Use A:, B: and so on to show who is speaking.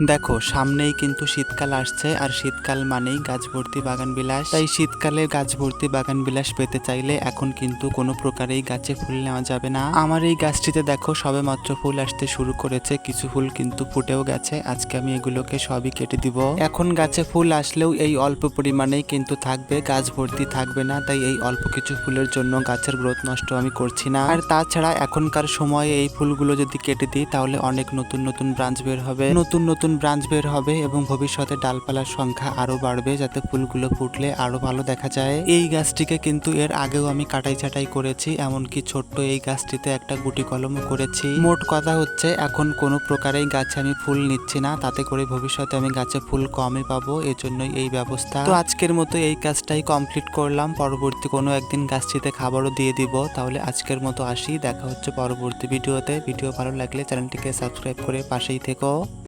A: দেখো, সামনেই কিন্তু শীতকাল আসছে, আর শীতকাল মানেই গাছ ভর্তি বাগান বিলাস তাই শীতকালে গাছ ভর্তি বাগান বিলাস পেতে চাইলে এখন কিন্তু কোনো প্রকারেই গাছে ফুল নেওয়া যাবে না। আমার এই গাছটিতে দেখো সবে মাত্র ফুল আসতে শুরু করেছে, কিছু ফুল কিন্তু ফুটেও গেছে। আজকে আমি এগুলোকে সবই কেটে দিব। এখন গাছে ফুল আসলেও এই অল্প পরিমাণেই কিন্তু থাকবে গাছ ভর্তি থাকবে না। তাই এই অল্প কিছু ফুলের জন্য গাছের গ্রোথ নষ্ট আমি করছি না। আর তাছাড়া এখনকার সময়ে এই ফুলগুলো যদি কেটে দিই, তাহলে অনেক নতুন নতুন ব্রাঞ্চ বের হবে। নতুন নতুন ব্রাঞ্চ বের হবে এবং ভবিষ্যতে ডালপালার সংখ্যা আরও বাড়বে যাতে ফুলগুলো ফুটলে আরও ভালো দেখা যায়। এই গাছটিকে কিন্তু এর আগেও আমি কাটাই ছাটাই করেছি, এমনকি ছোট্ট এই গাছটিতে একটা গুটি কলমও করেছি। মোট কথা হচ্ছে, এখন কোনো প্রকারেই গাছে আমি ফুল নিচ্ছি না, তাতে করে ভবিষ্যতে আমি গাছে ফুল কমই পাবো, এজন্যই এই ব্যবস্থা। তো আজকের মতো এই কাজটাই কমপ্লিট করলাম, পরবর্তী কোনো একদিন গাছটিতে খাবারও দিয়ে দিব। তাহলে আজকের মতো আসি, দেখা হচ্ছে পরবর্তী ভিডিওতে। ভিডিও ভালো লাগলে চ্যানেলটিকে সাবস্ক্রাইব করে পাশেই থেকো।